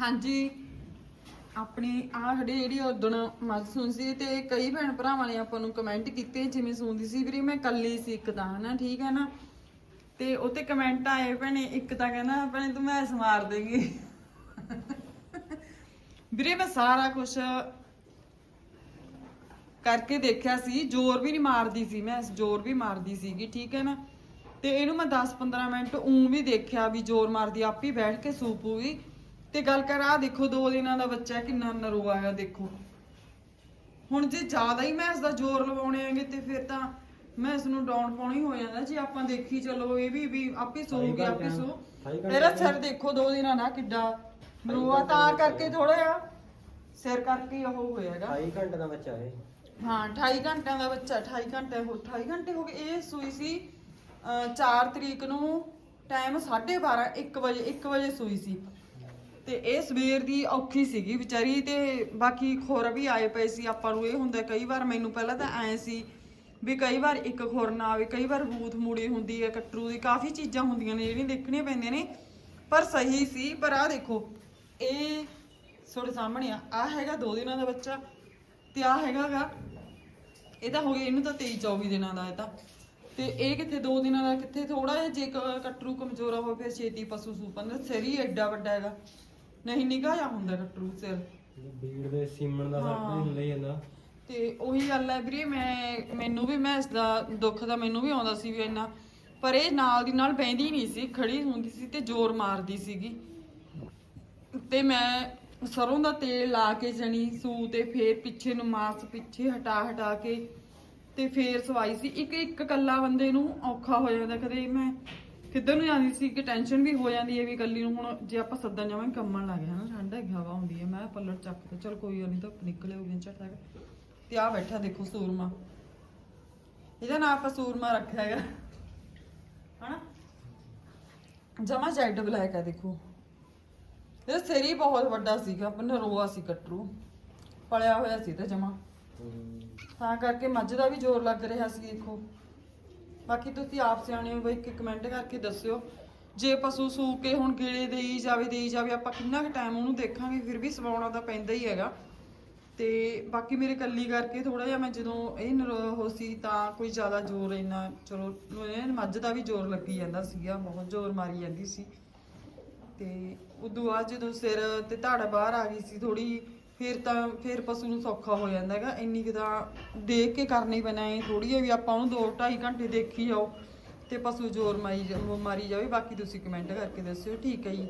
ਹਾਂਜੀ। ਆਪਣੀ ਆ ਖੜੀ ਜਿਹੜੀ ਉਦਣ ਮੱਝ ਸੀ ਤੇ ਕਈ ਭੈਣ ਭਰਾਵਾਂ ਨੇ ਆਪਾਂ ਨੂੰ ਕਮੈਂਟ ਕੀਤੇ ਜਿਵੇਂ ਸੁਣਦੀ ਸੀ ਵੀਰੇ, ਮੈਂ ਕੱਲੀ ਸੀ ਇੱਕ ਤਾਂ, ਹਨਾ, ਠੀਕ ਹੈ ਨਾ? ਤੇ ਉੱਤੇ ਕਮੈਂਟ ਆਏ ਭੈਣੇ, ਇੱਕ ਤਾਂ ਕਹਿੰਦਾ, ਭੈਣੇ, ਤੂੰ ਮੈਸ ਮਾਰ ਦੇਗੀ। ਵੀਰੇ, ਮੈਂ ਸਾਰਾ ਕੁਝ ਕਰਕੇ ਦੇਖਿਆ ਸੀ, ਜ਼ੋਰ ਵੀ ਨਹੀਂ ਮਾਰਦੀ ਸੀ ਮੈਂ ਜ਼ੋਰ ਵੀ ਮਾਰਦੀ ਸੀਗੀ, ਠੀਕ ਹੈ ਨਾ? ਤੇ ਇਹਨੂੰ ਮੈਂ 10-15 ਮਿੰਟ ਉਂ ਵੀ ਦੇਖਿਆ ਵੀ ਜ਼ੋਰ ਮਾਰਦੀ, ਆਪੀ ਬੈਠ ਕੇ ਸੂਪੂ ਵੀ ਤੇ ਗੱਲ ਕਰ ਆ ਦੇਖੋ ਦੋ ਦਿਨਾਂ ਦਾ ਬੱਚਾ ਕਿੰਨਾ ਨਰੋਆ ਆ ਦੇਖੋ। ਹੁਣ ਜੇ ਜ਼ਿਆਦਾ ਹੀ ਮੈਂ ਇਸ ਦਾ ਜ਼ੋਰ ਲਵਾਉਣੇ ਆਂਗੇ ਤੇ ਫਿਰ ਤਾਂ ਮੈਂ ਇਸ ਨੂੰ ਡਾਊਨ ਪਾਉਣੀ ਹੋ ਜਾਂਦਾ। ਜੇ ਆਪਾਂ ਦੇਖੀ ਚਲੋ ਇਹ ਵੀ ਵੀ ਆਪੇ ਸੋਊਗੀ ਆਪੇ ਸੋ। ਤੇਰਾ ਸਿਰ ਦੇਖੋ ਦੋ ਦਿਨਾਂ ਦਾ ਕਿੱਡਾ ਨਰੋਆ ਤਾਂ ਕਰਕੇ ਥੋੜਾ ਜਿਹਾ ਸਿਰ ਕਰਕੇ ਉਹ ਹੋਇਆਗਾ। 28 ਘੰਟੇ ਦਾ ਬੱਚਾ ਹੈ ਹਾਂ 28 ਘੰਟਿਆਂ ਦਾ ਬੱਚਾ 28 ਘੰਟੇ ਹੋ 28 ਘੰਟੇ ਹੋ ਗਏ। ਇਹ ਸੂਈ ਸੀ 4 ਤਰੀਕ ਨੂੰ ਟਾਈਮ 12:30 1 ਵਜੇ 1 ਵਜੇ ਸੂਈ ਸੀ। ਤੇ ਇਹ ਸਵੇਰ ਦੀ ਔਖੀ ਸੀਗੀ ਵਿਚਾਰੀ ਤੇ ਬਾਕੀ ਖੁਰ ਵੀ ਆਏ ਪਏ ਸੀ, ਆਪਾਂ ਨੂੰ ਇਹ ਹੁੰਦਾ ਕਈ ਵਾਰ ਮੈਨੂੰ ਪਹਿਲਾਂ ਤਾਂ ਐ ਸੀ ਵੀ ਕਈ ਵਾਰ ਇੱਕ ਖੁਰ ਨਾ ਆਵੇ, ਕਈ ਵਾਰ ਬੂਥ ਮੂੜੀ ਹੁੰਦੀ ਹੈ, ਕਟਰੂ ਦੀ ਕਾਫੀ ਚੀਜ਼ਾਂ ਹੁੰਦੀਆਂ ਨੇ ਜਿਹੜੀਆਂ ਦੇਖਣੀਆਂ ਪੈਂਦੀਆਂ ਨੇ, ਪਰ ਸਹੀ ਸੀ, ਪਰ ਆਹ ਦੇਖੋ, ਇਹ ਤੁਹਾਡੇ ਸਾਹਮਣੇ ਆ ਆ ਹੈਗਾ 2 ਦਿਨਾਂ ਦਾ ਬੱਚਾ ਤੇ ਆ ਹੈਗਾਗਾ, ਇਹ ਤਾਂ ਹੋ ਗਿਆ, ਇਹਨੂੰ ਤਾਂ 23 24 ਦਿਨਾਂ ਦਾ ਇਹ ਤਾਂ, ਤੇ ਇਹ ਕਿੱਥੇ 2 ਦਿਨਾਂ ਦਾ, ਕਿੱਥੇ ਥੋੜਾ ਜਿਹਾ ਜੇ ਕ- ਕਟਰੂ ਕਮਜ਼ੋਰਾ ਹੋਵੇ ਫਿਰ ਛੇਤੀ ਪਸ਼ੂ ਸੂਪਨ ਦਾ ਸਿਰ ਹੀ ਐਡਾ ਵੱਡਾ ਹੈਗਾ। ਨਹੀਂ ਨਿਗਾਹ ਜਾ ਹੁੰਦਾ ਕਟਰੂ ਸਿਰ। ਬੀੜ ਦੇ ਸੀਮਣ ਦਾ ਫ਼ਰਕ। ਨਹੀਂ ਹੁੰਦਾ ਹੀ ਜਾਂਦਾ ਤੇ ਉਹੀ ਗੱਲ ਹੈ ਵੀਰੇ ਮੈਂ ਮੈਨੂੰ ਵੀ ਮੈਂ ਇਸ ਦਾ ਦੁੱਖ ਦਾ ਮੈਨੂੰ ਵੀ ਆਉਂਦਾ ਸੀ ਵੀ ਇੰਨਾ ਪਰ ਇਹ ਨਾਲ ਦੀ ਨਾਲ ਬਹਿੰਦੀ ਨਹੀਂ ਸੀ ਖੜੀ ਹੁੰਦੀ ਸੀ ਤੇ ਜ਼ੋਰ ਮਾਰਦੀ ਸੀਗੀ। ਤੇ ਮੈਂ ਸਰੋਂ ਦਾ ਤੇਲ ਲਾ ਕੇ ਜਣੀ ਸੂ ਤੇ ਫੇਰ ਪਿੱਛੇ ਨੂੰ ਮਾਸ ਪਿੱਛੇ ਹਟਾ ਹਟਾ ਕੇ ਤੇ ਫੇਰ ਸਵਾਈ ਸੀ। ਇੱਕ ਇੱਕ ਕੱਲਾ ਬੰਦੇ ਨੂੰ ਔਖਾ ਹੋ ਜਾਂਦਾ ਕਦੇ ਮੈਂ ਕਿੱਧਰ ਨੂੰ ਜਾਂਦੀ ਸੀ ਕਿ ਟੈਨਸ਼ਨ ਵੀ ਹੋ ਜਾਂਦੀ ਹੈ ਵੀ ਕੱਲੀ ਨੂੰ ਹੁਣ ਜੇ ਆਪਾਂ ਸੱਦਣ ਜਾਵਾਂਗੇ ਕੰਮਣ ਲੱਗ ਜਾਣਾ ਠੰਡਾ ਹੈਗੀ ਹਵਾ ਹੁੰਦੀ ਹੈ ਮੈਂ ਪੱਲੜ ਚੱਕ ਤੇ ਚਲ ਕੋਈ ਗੱਲ ਨਹੀਂ ਧੁੱਪ ਨਿਕਲੇ ਹੋਗੀ ਝਟ ਤੱਕ ਤੇ ਆ ਬੈਠਾ ਦੇਖੋ ਸੂਰਮਾ। ਇਹਦਾ ਨਾਮ ਆਪਾਂ ਸੂਰਮਾ ਰੱਖਿਆ ਹੈਗਾ। ਹਨਾ? ਜਮਾ ਜੈਡ ਬਲੈਕ ਹੈ ਦੇਖੋ। ਇਹ ਸਿਰ ਬਹੁਤ ਵੱਡਾ ਸੀਗਾ ਨਰੋਆ ਸੀ ਕਟਰੂ। ਪਲਿਆ ਹੋਇਆ ਸੀ ਤੇ ਜਮਾ। ਤਾਂ ਕਰਕੇ ਮੱਝ ਦਾ ਵੀ ਜ਼ੋਰ ਲੱਗ ਰਿਹਾ ਸੀ ਦੇਖੋ। ਬਾਕੀ ਤੁਸੀਂ ਆਪ ਸਿਆਣੇ ਹੋ ਬਈ ਕਿ ਕਮੈਂਟ ਕਰਕੇ ਦੱਸਿਓ। ਜੇ ਪਸ਼ੂ ਸੂ ਕੇ ਹੁਣ ਗੇੜੇ ਦੇਈ ਜਾਵੇ ਦੇਈ ਜਾਵੇ, ਆਪਾਂ ਕਿੰਨਾ ਕੁ ਟਾਈਮ ਉਹਨੂੰ ਦੇਖਾਂਗੇ, ਫਿਰ ਵੀ ਸਵਾਉਣਾ ਤਾਂ ਪੈਂਦਾ ਹੀ ਹੈਗਾ। ਤੇ ਬਾਕੀ ਮੇਰੇ ਕੱਲੀ ਕਰਕੇ ਥੋੜਾ ਜਿਹਾ ਮੈਂ ਜਦੋਂ ਇਹ ਨਰੋ ਸੀ ਤਾਂ ਕੋਈ ਜ਼ਿਆਦਾ ਜ਼ੋਰ ਇੰਨਾ, ਚਲੋ ਮੱਝ ਦਾ ਵੀ ਜ਼ੋਰ ਲੱਗੀ ਜਾਂਦਾ ਸੀਗਾ, ਬਹੁਤ ਜ਼ੋਰ ਮਾਰੀ ਜਾਂਦੀ ਸੀ। ਤੇ ਉਦੋਂ ਬਾਅਦ ਜਦੋਂ ਸਿਰ ਤੇ ਧੜ ਬਾਹਰ ਆ ਗਈ ਸੀ ਥੋੜੀ ਫਿਰ ਤਾਂ, ਫਿਰ ਪਸ਼ੂ ਨੂੰ ਸੌਖਾ ਹੋ ਜਾਂਦਾ ਹੈਗਾ। ਇੰਨੀ ਕੁ ਤਾਂ ਦੇਖ ਕੇ ਕਰਨੀ ਪੈਣਾ ਹੈ ਥੋੜੀ ਜਿਹੀ ਵੀ ਆਪਾਂ ਉਹਨੂੰ 2 2.5 ਘੰਟੇ ਦੇਖੀ ਜਾਓ ਤੇ ਪਸ਼ੂ ਜ਼ੋਰ ਮਾਰੀ ਜਾ- ਮਾਰੀ ਜਾਵੇ। ਬਾਕੀ ਤੁਸੀਂ ਕਮੈਂਟ ਕਰਕੇ ਦੱਸਿਓ, ਠੀਕ ਹੈ ਜੀ।